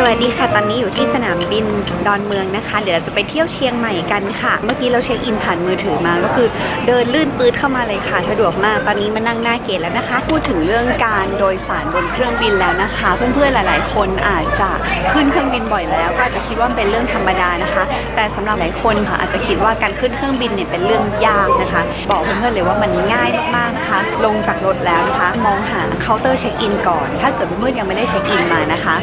สวัสดีค่ะ ตอนนี้อยู่ที่สนามบินดอนเมืองนะคะ เดี๋ยวเราจะไปเที่ยวเชียงใหม่กันค่ะ เมื่อกี้เราเช็คอินผ่านมือถือมา ก็คือเดินลื่นปืดเข้ามาเลยค่ะ สะดวกมาก ตอนนี้มานั่งหน้าเกตแล้วนะคะ พูดถึงเรื่องการโดยสารบนเครื่องบินแล้วนะคะ เพื่อนๆหลาย ๆ คนอาจจะขึ้นเครื่องบินบ่อยแล้ว ก็อาจจะคิดว่าเป็นเรื่องธรรมดานะคะ แต่สำหรับหลายคนค่ะอาจจะคิดว่าการขึ้นเครื่องบินเนี่ยเป็นเรื่องยากนะคะ บอกเพื่อนๆเลยว่ามันง่ายมากๆนะคะ ลงจากรถแล้วนะคะ มองหาเคาน์เตอร์เช็คอินก่อน ถ้าเกิดเพื่อนๆยังไม่ได้เช็คอินมานะคะ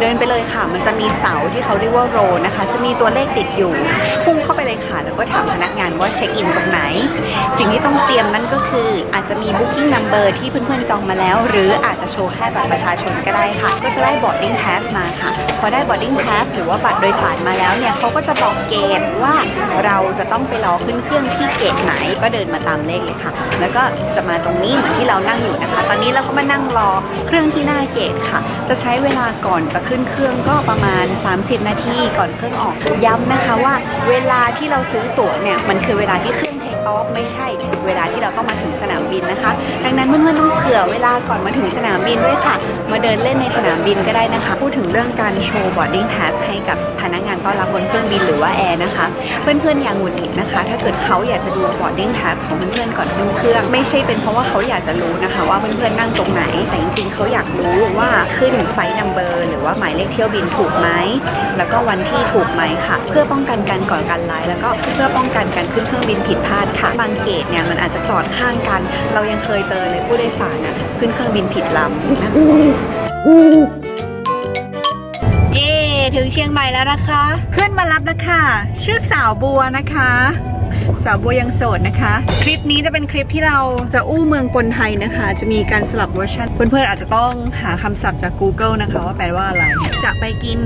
เดินไปเลยเลยค่ะ มันจะมีเสาที่เขาเรียกว่าโรนะคะ จะมีตัวเลขติดอยู่ พุ่งเข้าไปเลยค่ะ แล้วก็ถามพนักงานว่าเช็คอินตรงไหน สิ่งที่ต้องเตรียมนั่นก็คืออาจจะมี booking number ที่เพื่อนๆจองมาแล้ว หรืออาจจะโชว์แค่บัตรประชาชนก็ได้ค่ะ ก็จะได้ boarding pass มาค่ะ พอได้ boarding pass หรือว่าบัตรโดยสารมาแล้วเนี่ยเขาก็จะบอกเกณฑ์ว่าเราจะต้องไปรอขึ้นเครื่องที่เกตไหนก็เดินมาตามเลขเลยค่ะ แล้วก็จะมาตรงนี้เหมือนที่เรานั่งอยู่นะคะ ตอนนี้เราก็มานั่งรอเครื่องที่หน้าเกตค่ะ จะใช้เวลาก่อนจะขึ้นเครื่องก็ประมาณ 30 นาทีก่อนเครื่องออก ย้ำนะคะว่า เวลาที่เราซื้อตั๋วเนี่ยมันคือเวลาที่เครื่อง ออฟไม่ใช่เวลาที่เราต้องมาถึงสนามบินนะคะ ดังนั้นเพื่อนๆต้องเผื่อเวลาก่อนมาถึงสนามบินด้วยค่ะ มาเดินเล่นในสนามบินก็ได้นะคะ พูดถึงเรื่องการโชว์ boarding pass ให้กับพนักงานต้อนรับบนเครื่องบินหรือว่าแอร์นะคะ เพื่อนๆอย่างหงุดหงิดนะคะ ถ้าเกิดเขาอยากจะดู boarding pass ของเพื่อนๆก่อนขึ้นเครื่อง ไม่ใช่เป็นเพราะว่าเขาอยากจะรู้นะคะ ว่าเพื่อนๆนั่งตรงไหน แต่จริงๆเขาอยากรู้ว่าขึ้นไฟนัมเบอร์หรือว่าหมายเลขเที่ยวบินถูกไหมแล้วก็วันที่ถูกไหมค่ะ เพื่อป้องกันการก่อการร้าย แล้วก็เพื่อป้องกันการขึ้นเครื่องบินผิดพลาดค่ะบางเกตเนี่ยมันอาจจะจอดข้างกัน เรายังเคยเจอเลยผู้โดยสารน่ะขึ้นเครื่องบินผิดลำเย่ถึงเชียงใหม่แล้วนะคะ เพื่อนมารับแล้วค่ะ ชื่อสาวบัวนะคะ สาวบัวยังโสดนะคะ คลิปนี้จะเป็นคลิปที่เราจะอู้เมืองปนไทยนะคะ จะมีการสลับเวอร์ชันเพื่อนๆอาจจะต้องหาคำศัพท์จาก Google นะคะ ว่าแปลว่าอะไร จะไปกิน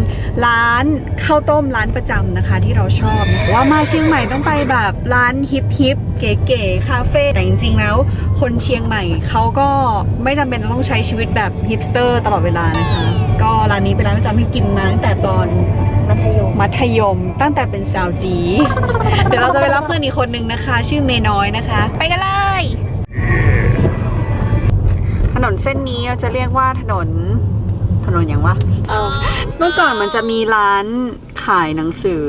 ร้านข้าวต้มร้านประจำนะคะ ที่เราชอบว่ามาเชียงใหม่ต้องไปแบบร้านฮิปฮิปเก๋ๆคาเฟ่แต่จริงๆแล้ว คนเชียงใหม่เขาก็ไม่จำเป็นต้องใช้ชีวิตแบบฮิปสเตอร์ตลอดเวลานะคะก็ร้านนี้เป็นร้านประจำที่กินมาตั้งแต่ตอน ธยม มัธยมตั้งแต่เป็นสาวจี เดี๋ยวเราจะไปรับเพื่อนอีกคนนึงนะคะ ชื่อเมน้อยนะคะ ไปกันเลย ถนนเส้นนี้จะเรียกว่าถนน ถนนอย่างวะเออเมื่อก่อนมันจะมีร้านขายหนังสือ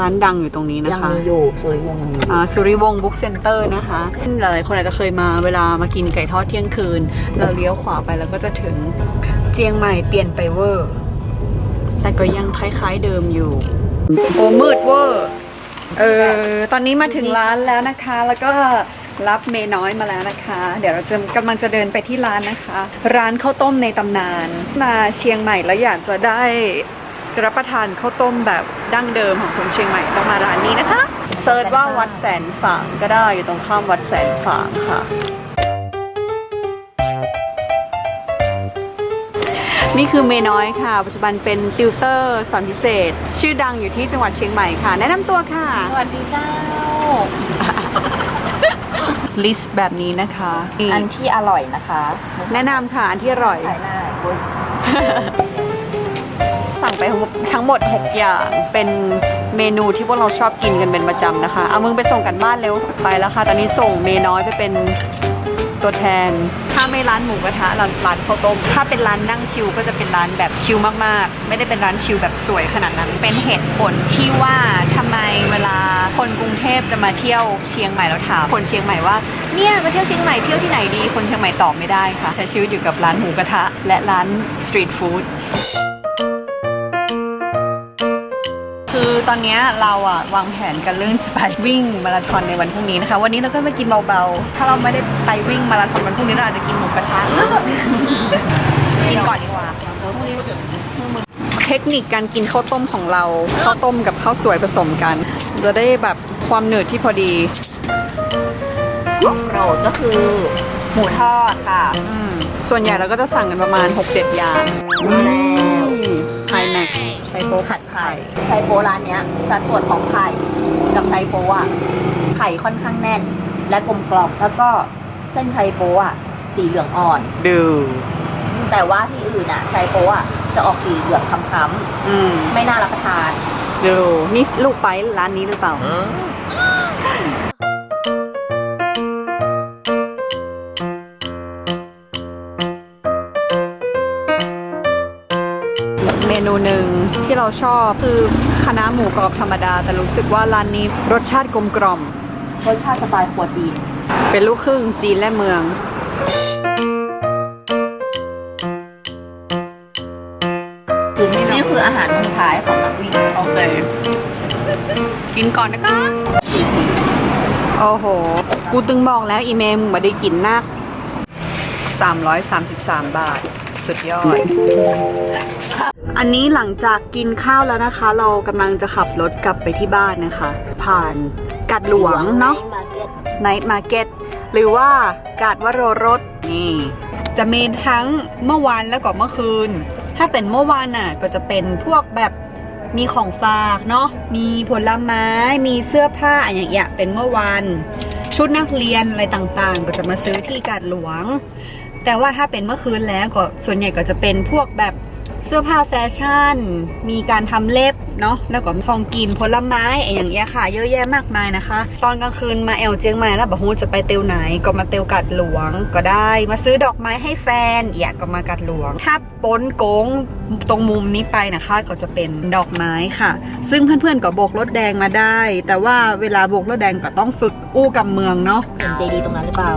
ร้านดังอยู่ตรงนี้นะยังคะมีอยู่สุริวงศ์ยังมีอยู่อ่าสุริวงศ์บุ๊กเซ็นเตอร์นะคะหลายๆคนอาจจะเคยมาเวลามากินไก่ทอดเที่ยงคืน เราเลี้ยวขวาไปแล้วก็จะถึงเจียงใหม่เปลี่ยนไปเวอร์ แต่ก็ยังคล้ายๆเดิมอยู่ โอ้มืดเวอร์เออตอนนี้มาถึงร้านแล้วนะคะ แล้วก็รับเมน้อยมาแล้วนะคะ เดี๋ยวเราจะกำลังจะเดินไปที่ร้านนะคะ ร้านข้าวต้มในตำนาน มาเชียงใหม่แล้วอยากจะได้รับประทานข้าวต้มแบบดั้งเดิมของคนเชียงใหม่ต้องมาร้านนี้นะคะเซิร์ชว่าวัดแสนฝางก็ได้อยู่ตรงข้ามวัดแสนฝางค่ะ นี่คือเมน้อยค่ะ ปัจจุบันเป็นติวเตอร์สอนพิเศษ ชื่อดังอยู่ที่จังหวัดเชียงใหม่ค่ะ แนะนำตัวค่ะ สวัสดีเจ้า ลิสต์แบบนี้นะคะอันที่อร่อยนะคะแนะนำค่ะ อันที่อร่อย ขายหน้าอุ๊ยสั่งไปทั้งหมด 6 อย่างเป็นเมนูที่พวกเราชอบกินกันเป็นประจำนะคะ เอามึงไปส่งกันบ้านเร็วไปแล้วค่ะ ตอนนี้ส่งเมน้อยไปเป็นตัวแทนถ้า ไม่ร้านหมูกระทะร้านร้านข้าวต้ม ถ้าเป็นร้านนั่งชิลก็จะเป็นร้านแบบชิลมากๆ ไม่ได้เป็นร้านชิลแบบสวยขนาดนั้น เป็นเหตุผลที่ว่าทำไมเวลาคนกรุงเทพจะมาเที่ยวเชียงใหม่แล้วถามคนเชียงใหม่ว่าเนี่ยมาเที่ยวเชียงใหม่เที่ยวที่ไหนดี คนเชียงใหม่ตอบไม่ได้ค่ะใช้ชีวิตอยู่กับร้านหมูกระทะ และร้านสตรีทฟู้ด คือตอนเนี้ยเราอะวางแผนกันเรื่องจะไปวิ่งมาราธอนในวันพรุ่งนี้นะคะ วันนี้เราก็มากินเบาๆ ถ้าเราไม่ได้ไปวิ่งมาราธอนวันพรุ่งนี้เราอาจจะกินหมูกระทะกินก่อนดีกว่าเทคนิคการกินข้าวต้มของเราข้าวต้มกับข้าวสวยผสมกัน จะได้แบบความหนืดที่พอดีโปรดก็คือหมูทอดค่ะอืมส่วนใหญ่เราก็จะสั่งกันประมาณ 6-7 อย่างแล้ว ไฮแม็กไชโป๊ผัดไข่ไชโปร้านเนี้ยสัดส่วนของไข่กับไชโปอะไข่ค่อนข้างแน่น และกลมกล่อมแล้วก็เส้นไชโปอะสีเหลืองอ่อน ดู แต่ว่าที่อื่นอะไชโปอะจะออกสีเหลืองค้ำอืมๆไม่น่ารับประทาน ดู นี่ลูกไปร้านนี้หรือเปล่า เราชอบคือคณะน้าหมูกรอบธรรมดา แต่รู้สึกว่าร้านนี้รสชาติกลมกล่อม รสชาติสไตล์ครัวจีน เป็นลูกครึ่งจีนและเมือง นี่คืออาหารมื้อท้ายของนักวิ่งโอเค กินก่อนนะคะ โอ้โห กูตึงบอกแล้วอีเมลมึงมาได้กินนัก 333 บาท สุดยอด อันนี้หลังจากกินข้าวแล้วนะคะ เรากำลังจะขับรถกลับไปที่บ้านนะคะ ผ่านกัดหลวงเนาะไนท์มาร์เก็ตหรือว่ากาดวโรรสนี่ จะมีทั้งเมื่อวานแล้วก็เมื่อคืน ถ้าเป็นเมื่อวานน่ะก็จะเป็นพวกแบบมีของฝากเนาะมีผลไม้มีเสื้อผ้าอย่างเงี้ยเป็นเมื่อวานชุดนักเรียนอะไรต่างๆ ก็จะมาซื้อที่กาดหลวง แต่ว่าถ้าเป็นเมื่อคืนแล้วก็ส่วนใหญ่ก็จะเป็นพวกแบบ เสื้อผ้าแฟชั่น มีการทำเล็บเนาะแล้วก็ทองกินผลไม้ไอ้อย่างเงี้ยค่ะ เยอะแยะมากมายนะคะ ตอนกลางคืนมาแอลเจียงใหม่แล้วบอกฮูจะไปเตียวไหนก็มาเตียวกัดหลวงก็ได้ มาซื้อดอกไม้ให้แฟนเอียก็มากัดหลวงถ้าป้นโกงตรงมุมนี้ไปนะคะก็จะเป็นดอกไม้ค่ะ ซึ่งเพื่อนๆก็โบกรถแดงมาได้ แต่ว่าเวลาโบกรถแดงก็ต้องฝึกอู้กับเมืองเนาะเห็นเจดีตรงนั้นหรือเปล่า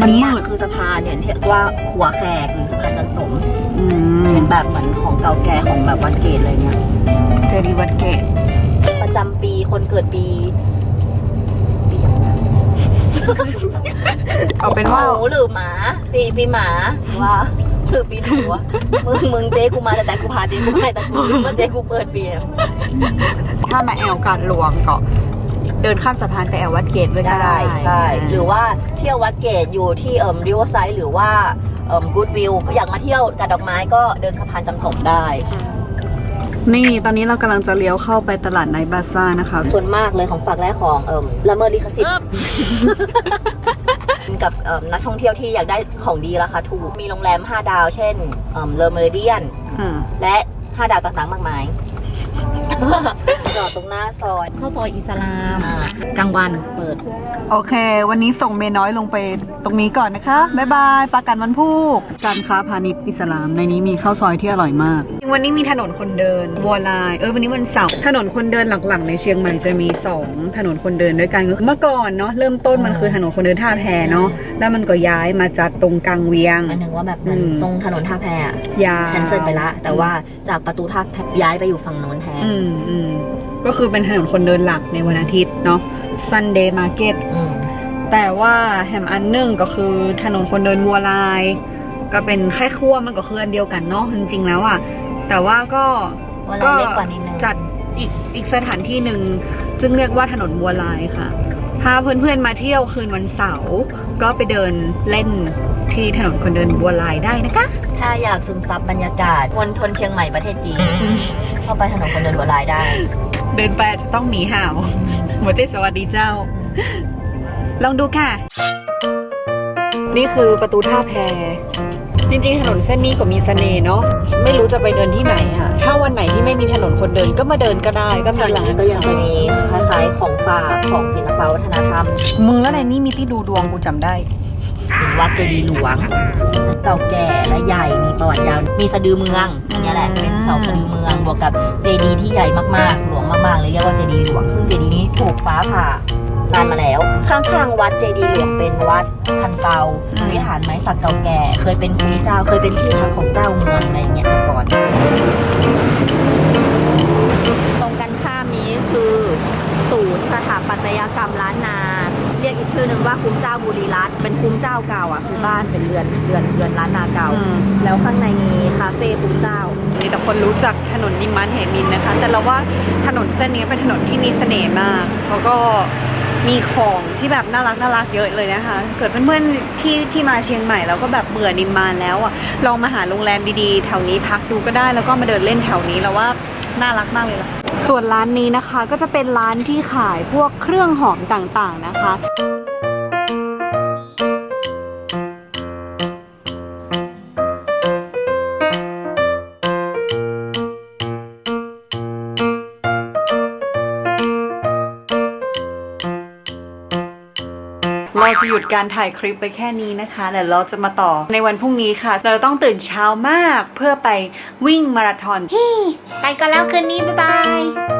มัอันนนี้มืดคือสะพานเนี่ยที่เรียกว่าขัวแขกหรือสะพานจันสม อืมเป็นแบบเหมือนของเก่าแก่ของแบบวัดเกตอะไรเงี้ย เจดีย์วัดเกตประจำปีคนเกิดปี ปีอย่างไรเอาเป็นว่า หมูหรือหมา ปีปีหมาว่าหรือปีหนูวะมึงมึงเจ๊กูมาแต่แต่กูพาเจ๊กูไม่แต่กูลืมว่าเจ๊กูเปิดปีอะถ้ามาแอลการหลวงก็ เดินข้ามสะพานไปแอลวัดเกตด้วยก็ได้ ใช่ หรือว่าเที่ยววัดเกตอยู่ที่เอ่มริเวอร์ไซด์หรือว่าเอ่ม กูดวิวอยากมาเที่ยวกับดอกไม้ก็เดินสะพานจำสมได้ นี่ตอนนี้เรากำลังจะเลี้ยวเข้าไปตลาดไนท์บาซ่านะคะ ส่วนมากเลยของฝากและของเอ่มละเมิดลิขสิทธิ์กับเอิ่มนักท่องเที่ยวที่อยากได้ของดีราคาถูก มีโรงแรม 5 ดาว เช่นเลอเมริเดียนอืมและ 5ดาวต่างๆ มากมาย จอดตรงหน้าซอย เข้าซอยอิสลาม อ่า กลางวันเปิด โอเค วันนี้ส่งเมย์น้อยลงไปตรงนี้ก่อนนะคะ บ๊ายบายปากันวันพูกการค้าพาณิชย์อิสลามในนี้มีข้าวซอยที่อร่อยมาก วันนี้มีถนนคนเดินบัวลาย เออ วันนี้วันเสาร์ ถนนคนเดินหลักๆ ในเชียงใหม่จะมีสองถนนคนเดินด้วยกันก็คือเมื่อก่อนเนาะ เริ่มต้นมันคือถนนคนเดินท่าแพเนาะ แล้วมันก็ย้ายมาจัดตรงกลางเวียง อันหนึ่งว่าแบบมันอืม ตรงถนนท่าแพอะยาว แคนเซิลไปละ แต่ว่าจากประตูท่าแพย้ายไปอยู่ฝั่งโน้นแทนอืมอืมก็คือเป็นถนนคนเดินหลักในวันอาทิตย์เนาะ Sunday Market อืมแต่ว่าแฮมอันหนึ่งก็คือถนนคนเดินวัวลาย ก็เป็นแค่ขั้วมันก็คืออันเดียวกันเนาะจริงๆแล้วอะ่ะแต่ว่าก็ วันก็เล็กกว่านิดนึงจัดอีกอีกสถานที่หนึ่งซึ่งเรียกว่าถนนวัวลายค่ะ ถ้าเพื่อนๆมาเที่ยวคืนวันเสาร์ก็ไปเดินเล่น ที่ถนนคนเดินวัวลายได้นะคะ ถ้าอยากซึมซับบรรยากาศมณฑลเชียงใหม่ประเทศจีนเข้าไปถนนคนเดินหัวลายได้ เดินไปอาจจะต้องหมีห่าวหัวใจสวัสดีเจ้า ลองดูค่ะ นี่คือประตูท่าแพจริงๆ ถนนเส้นนี้ก็มีเสน่ห์เนาะไม่รู้จะไปเดินที่ไหนอะถ้าวันไหนที่ไม่มีถนนคนเดินก็มาเดินก็ได้ก็มีแถวร้านี้นก็ยังจะมีคล้ายๆของฝากของศิลปวัฒนธรรมมึงแล้วในนี้มีที่ดูดวงกูจำได้ ถึงวัดเจดีย์หลวงเก่าแก่และใหญ่มีประวัติยาวมีสะดือเมืองอันนี้แหละเป็นเสาสะดือเมืองบวกกับเจดีย์ที่ใหญ่มากๆหลวงมากๆเลยเรียกว่าเจดีย์หลวงซึ่งเจดีย์นี้ถูกฟ้าผ่านานมาแล้ว ข้างๆวัดเจดีย์หลวงเป็นวัดพันเตาวิหารไม้สักเก่าแก่ เคยเป็นคุ้มเจ้าเคยเป็นที่พักของเจ้าเมืองอะไรเงี้ยมาก่อน ตรงกันข้ามนี้คือศูนย์สถาปัตยกรรมล้านนา เรียกอีกชื่อหนึ่งว่าคุ้มเจ้าบุรีรัตน์ เป็นคุ้มเจ้าเก่าอะคือบ้านเป็นเรือนเรือนเรือนล้านนาเก่า อืม แล้วข้างในมีคาเฟ่คุ้มเจ้า มีแต่คนรู้จักถนนนิมมานเหมินนะคะ แต่เราว่าถนนเส้นนี้เป็นถนนที่มีเสน่ห์มากแล้วก็มีของที่แบบน่ารักน่ารักเยอะเลยนะคะ เกิดเพื่อนๆที่ที่มาเชียงใหม่แล้วก็แบบเบื่อนิมมานแล้วอะลองมาหาโรงแรมดีๆ แถวนี้พักดูก็ได้แล้วก็มาเดินเล่นแถวนี้แล้วว่าน่ารักมากเลยล่ะส่วนร้านนี้นะคะก็จะเป็นร้านที่ขายพวกเครื่องหอมต่างๆนะคะ เราจะหยุดการถ่ายคลิปไปแค่นี้นะคะเดี๋ยวเราจะมาต่อในวันพรุ่งนี้ค่ะ เราต้องตื่นเช้ามากเพื่อไปวิ่งมาราธอนไปกันแล้วคืนนี้ บ๊ายบาย